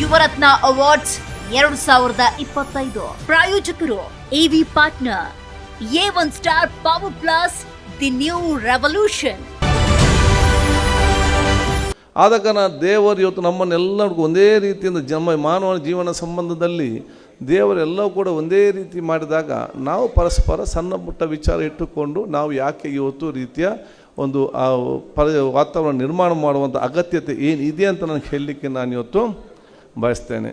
Yuvarathna awards ಎರಡು ಸಾವಿರದ ಇಪ್ಪತ್ತೈದು. ಪ್ರಾಯೋಜಕರು AV partner A one star power plus the new revolution ಆದ ಕಾರಣ ದೇವರು ಇವತ್ತು ನಮ್ಮನ್ನೆಲ್ಲರಿಗೂ ಒಂದೇ ರೀತಿಯಿಂದ ಜನ್ಮ ಮಾನವನ ಜೀವನ ಸಂಬಂಧದಲ್ಲಿ ದೇವರೆಲ್ಲವೂ ಕೂಡ ಒಂದೇ ರೀತಿ ಮಾಡಿದಾಗ ನಾವು ಪರಸ್ಪರ ಸಣ್ಣ ಪುಟ್ಟ ವಿಚಾರ ಇಟ್ಟುಕೊಂಡು ನಾವು ಯಾಕೆ ಇವತ್ತು ರೀತಿಯ ಒಂದು ಪರಿ, ವಾತಾವರಣ ನಿರ್ಮಾಣ ಮಾಡುವಂಥ ಅಗತ್ಯತೆ ಏನು ಇದೆ ಅಂತ ನನಗೆ ಹೇಳಲಿಕ್ಕೆ ನಾನು ಇವತ್ತು ಬಯಸ್ತೇನೆ.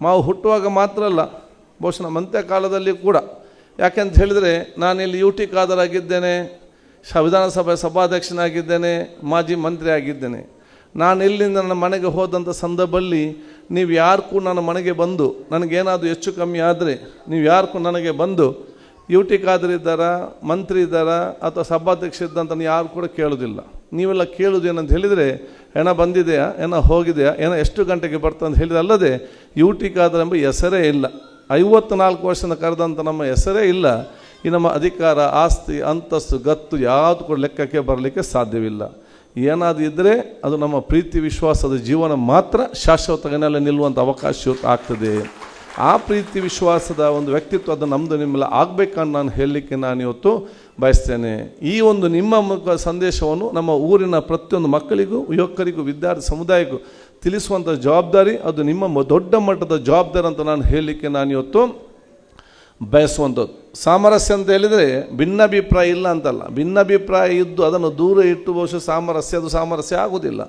ಮಾವು ಹುಟ್ಟುವಾಗ ಮಾತ್ರ ಅಲ್ಲ, ಬಹುಶಃ ನಮ್ಮ ಅಂತ್ಯಕಾಲದಲ್ಲಿ ಕೂಡ. ಯಾಕೆಂತ ಹೇಳಿದರೆ, ನಾನಿಲ್ಲಿ ಯು ಟಿ ಖಾದರಾಗಿದ್ದೇನೆ ವಿಧಾನಸಭೆ ಸಭಾಧ್ಯಕ್ಷನಾಗಿದ್ದೇನೆ, ಮಾಜಿ ಮಂತ್ರಿ ಆಗಿದ್ದೇನೆ. ನಾನು ಇಲ್ಲಿಂದ ನನ್ನ ಮನೆಗೆ ಹೋದಂಥ ಸಂದರ್ಭದಲ್ಲಿ ನೀವು ಯಾರಿಗೂ ನನ್ನ ಮನೆಗೆ ಬಂದು, ನನಗೇನಾದರೂ ಹೆಚ್ಚು ಕಮ್ಮಿ ಆದರೆ, ನೀವು ಯಾರಿಗೂ ನನಗೆ ಬಂದು, ಯು ಟಿ ಇದ್ದಾರಾ, ಮಂತ್ರಿ ಇದ್ದಾರಾ, ಅಥವಾ ಸಭಾಧ್ಯಕ್ಷ ಇದ್ದಂತ ಯಾರು ಕೂಡ ಕೇಳೋದಿಲ್ಲ. ನೀವೆಲ್ಲ ಕೇಳೋದು ಏನಂತ ಹೇಳಿದರೆ ಹೆಣ ಬಂದಿದೆಯಾ? ಏನ ಹೋಗಿದೆಯಾ? ಏನೋ ಎಷ್ಟು ಗಂಟೆಗೆ ಬರ್ತದೆ ಅಂತ ಹೇಳಿದೆ ಅಲ್ಲದೆ ಯು ಟಿ ಎಂಬ ಹೆಸರೇ ಇಲ್ಲ. ಐವತ್ತು ನಾಲ್ಕು ವರ್ಷದ ಕರೆದಂಥ ನಮ್ಮ ಹೆಸರೇ ಇಲ್ಲ. ಈ ನಮ್ಮ ಅಧಿಕಾರ, ಆಸ್ತಿ, ಅಂತಸ್ತು, ಗತ್ತು ಯಾವುದು ಕೂಡ ಲೆಕ್ಕಕ್ಕೆ ಬರಲಿಕ್ಕೆ ಸಾಧ್ಯವಿಲ್ಲ. ಏನಾದರೂ ಇದ್ದರೆ ಅದು ನಮ್ಮ ಪ್ರೀತಿ, ವಿಶ್ವಾಸದ ಜೀವನ ಮಾತ್ರ ಶಾಶ್ವತ ನೆಲೆ ನಿಲ್ಲುವಂಥ ಅವಕಾಶ ಆಗ್ತದೆ. ಆ ಪ್ರೀತಿ ವಿಶ್ವಾಸದ ಒಂದು ವ್ಯಕ್ತಿತ್ವ ಅದು ನಮ್ಮದು ನಿಮ್ಮೆಲ್ಲ ಆಗಬೇಕನ್ನು ನಾನು ಹೇಳಲಿಕ್ಕೆ ನಾನು ಇವತ್ತು ಬಯಸ್ತೇನೆ. ಈ ಒಂದು ನಿಮ್ಮ ಮುಖ ಸಂದೇಶವನ್ನು ನಮ್ಮ ಊರಿನ ಪ್ರತಿಯೊಂದು ಮಕ್ಕಳಿಗೂ, ಯುವಕರಿಗೂ, ವಿದ್ಯಾರ್ಥಿ ಸಮುದಾಯಕ್ಕೂ ತಿಳಿಸುವಂಥ ಜವಾಬ್ದಾರಿ ಅದು ನಿಮ್ಮ ದೊಡ್ಡ ಮಟ್ಟದ ಜವಾಬ್ದಾರಿ ಅಂತ ನಾನು ಹೇಳಲಿಕ್ಕೆ ನಾನು ಇವತ್ತು ಬಯಸುವಂಥದ್ದು ಸಾಮರಸ್ಯ ಅಂತ ಹೇಳಿದರೆ ಭಿನ್ನಾಭಿಪ್ರಾಯ ಇಲ್ಲ ಅಂತಲ್ಲ. ಭಿನ್ನಾಭಿಪ್ರಾಯ ಇದ್ದು ಅದನ್ನು ದೂರ ಇಟ್ಟು ಬಹುಶಃ ಸಾಮರಸ್ಯ, ಅದು ಸಾಮರಸ್ಯ ಆಗುವುದಿಲ್ಲ.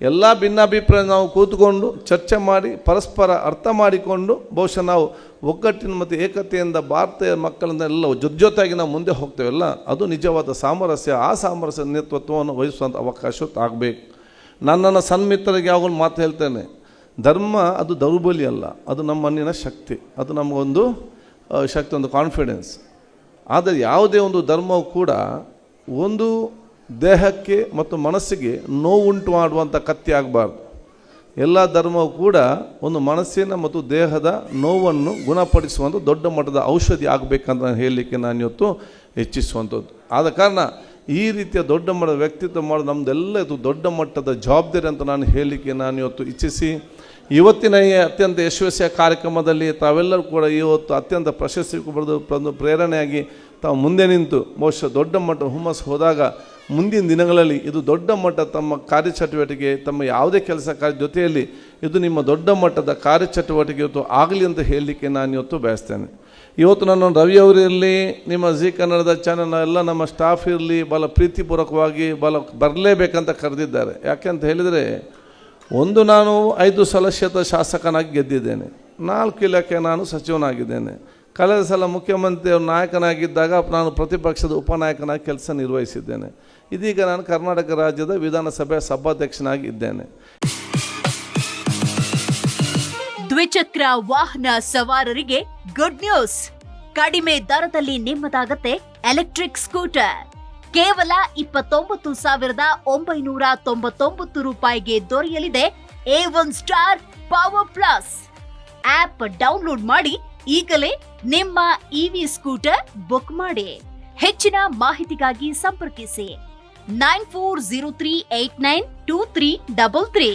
ಎಲ್ಲ ಭಿನ್ನಾಭಿಪ್ರಾಯ ನಾವು ಕೂತ್ಕೊಂಡು ಚರ್ಚೆ ಮಾಡಿ, ಪರಸ್ಪರ ಅರ್ಥ ಮಾಡಿಕೊಂಡು, ಬಹುಶಃ ನಾವು ಒಗ್ಗಟ್ಟಿನ ಮತ್ತು ಏಕತೆಯಿಂದ ಭಾರತೀಯ ಮಕ್ಕಳಿಂದ ಎಲ್ಲ ಜೊತೆಯಾಗಿ ನಾವು ಮುಂದೆ ಹೋಗ್ತೇವಲ್ಲ ಅದು ನಿಜವಾದ ಸಾಮರಸ್ಯ. ಆ ಸಾಮರಸ್ಯ ನೇತೃತ್ವವನ್ನು ವಹಿಸುವಂಥ ಅವಕಾಶ ಆಗಬೇಕು ನನ್ನನ್ನು ಸನ್ಮಿತ್ರರಿಗೆ ಯಾವಾಗಲೂ ಮಾತು ಹೇಳ್ತೇನೆ, ಧರ್ಮ ಅದು ದೌರ್ಬಲ್ಯ ಅಲ್ಲ, ಅದು ನಮ್ಮ ಶಕ್ತಿ, ಅದು ನಮಗೊಂದು ಶಕ್ತಿ, ಒಂದು ಕಾನ್ಫಿಡೆನ್ಸ್ ಆದರೆ ಯಾವುದೇ ಒಂದು ಧರ್ಮವು ಕೂಡ ಒಂದು ದೇಹಕ್ಕೆ ಮತ್ತು ಮನಸ್ಸಿಗೆ ನೋವುಂಟು ಮಾಡುವಂಥ ಕತ್ತಿ ಆಗಬಾರ್ದು. ಎಲ್ಲ ಧರ್ಮವು ಕೂಡ ಒಂದು ಮನಸ್ಸಿನ ಮತ್ತು ದೇಹದ ನೋವನ್ನು ಗುಣಪಡಿಸುವಂಥ ದೊಡ್ಡ ಮಟ್ಟದ ಔಷಧಿ ಆಗಬೇಕಂತ ನಾನು ಹೇಳಲಿಕ್ಕೆ ನಾನು ಇವತ್ತು ಹೆಚ್ಚಿಸುವಂಥದ್ದು ಆದ ಕಾರಣ ಈ ರೀತಿಯ ದೊಡ್ಡ ಮಟ್ಟದ ವ್ಯಕ್ತಿತ್ವ ಮಾಡೋದು ನಮ್ಮದೆಲ್ಲ ಇದು ದೊಡ್ಡ ಮಟ್ಟದ ಜವಾಬ್ದಾರಿ ಅಂತ ನಾನು ಹೇಳಲಿಕ್ಕೆ ನಾನು ಇವತ್ತು ಇಚ್ಛಿಸಿ, ಇವತ್ತಿನ ಈ ಅತ್ಯಂತ ಯಶಸ್ವಿಯ ಕಾರ್ಯಕ್ರಮದಲ್ಲಿ ತಾವೆಲ್ಲರೂ ಕೂಡ ಇವತ್ತು ಅತ್ಯಂತ ಪ್ರಶಸ್ತಿ ಪಡೆದು ಪ್ರೇರಣೆಯಾಗಿ ತಾವು ಮುಂದೆ ನಿಂತು ಬಹುಶಃ ದೊಡ್ಡ ಮಟ್ಟ ಹುಮ್ಮಸ್ ಹೋದಾಗ ಮುಂದಿನ ದಿನಗಳಲ್ಲಿ ಇದು ದೊಡ್ಡ ಮಟ್ಟ ತಮ್ಮ ಕಾರ್ಯಚಟುವಟಿಕೆ, ತಮ್ಮ ಯಾವುದೇ ಕೆಲಸ ಕಾರ್ಯ ಜೊತೆಯಲ್ಲಿ ಇದು ನಿಮ್ಮ ದೊಡ್ಡ ಮಟ್ಟದ ಕಾರ್ಯಚಟುವಟಿಕೆ ಇವತ್ತು ಆಗಲಿ ಅಂತ ಹೇಳಲಿಕ್ಕೆ ನಾನು ಇವತ್ತು ಬಯಸ್ತೇನೆ. ಇವತ್ತು ನಾನು ರವಿಯವರಿರಲಿ ನಿಮ್ಮ ಜಿ ಕನ್ನಡದ ಚಾನಲ್ ಎಲ್ಲ ನಮ್ಮ ಸ್ಟಾಫ್ ಇರಲಿ ಭಾಳ ಪ್ರೀತಿಪೂರ್ವಕವಾಗಿ ಭಾಳ ಬರಲೇಬೇಕಂತ ಕರೆದಿದ್ದಾರೆ. ಯಾಕೆಂತ ಹೇಳಿದರೆ, ಒಂದು ನಾನು ಐದು ಸಲ ಶಾಸಕನಾಗಿ ಗೆದ್ದಿದ್ದೇನೆ. ನಾಲ್ಕು ಇಲಾಖೆ ನಾನು ಸಚಿವನಾಗಿದ್ದೇನೆ. ಕಳೆದ ಸಲ ಮುಖ್ಯಮಂತ್ರಿ ಅವ್ರ ನಾಯಕನಾಗಿದ್ದಾಗ ನಾನು ಪ್ರತಿಪಕ್ಷದ ಉಪನಾಯಕನಾಗಿ ಕೆಲಸ ನಿರ್ವಹಿಸಿದ್ದೇನೆ. ಇದೀಗ ನಾನು ಕರ್ನಾಟಕ ರಾಜ್ಯದ ವಿಧಾನಸಭೆ ಸಭಾಧ್ಯಕ್ಷನಾಗಿ ಇದ್ದೇನೆ ದ್ವಿಚಕ್ರ ವಾಹನ ಸವಾರರಿಗೆ ಗುಡ್ ನ್ಯೂಸ್ ಕಡಿಮೆ ದರದಲ್ಲಿ ನಿಮ್ಮದಾಗತ್ತೆ ಎಲೆಕ್ಟ್ರಿಕ್ ಸ್ಕೂಟರ್ ಕೇವಲ ಇಪ್ಪತ್ತೊಂಬತ್ತು ಸಾವಿರದ ಒಂಬೈನೂರ ತೊಂಬತ್ತೊಂಬತ್ತು ರೂಪಾಯಿಗೆ ದೊರೆಯಲಿದೆ A one star power plus app download ಮಾಡಿ ಈಗಲೇ ನಿಮ್ಮ ಇವಿ ಸ್ಕೂಟರ್ ಬುಕ್ ಮಾಡಿ. ಹೆಚ್ಚಿನ ಮಾಹಿತಿಗಾಗಿ ಸಂಪರ್ಕಿಸಿ. Nine four zero three eight nine two three double three.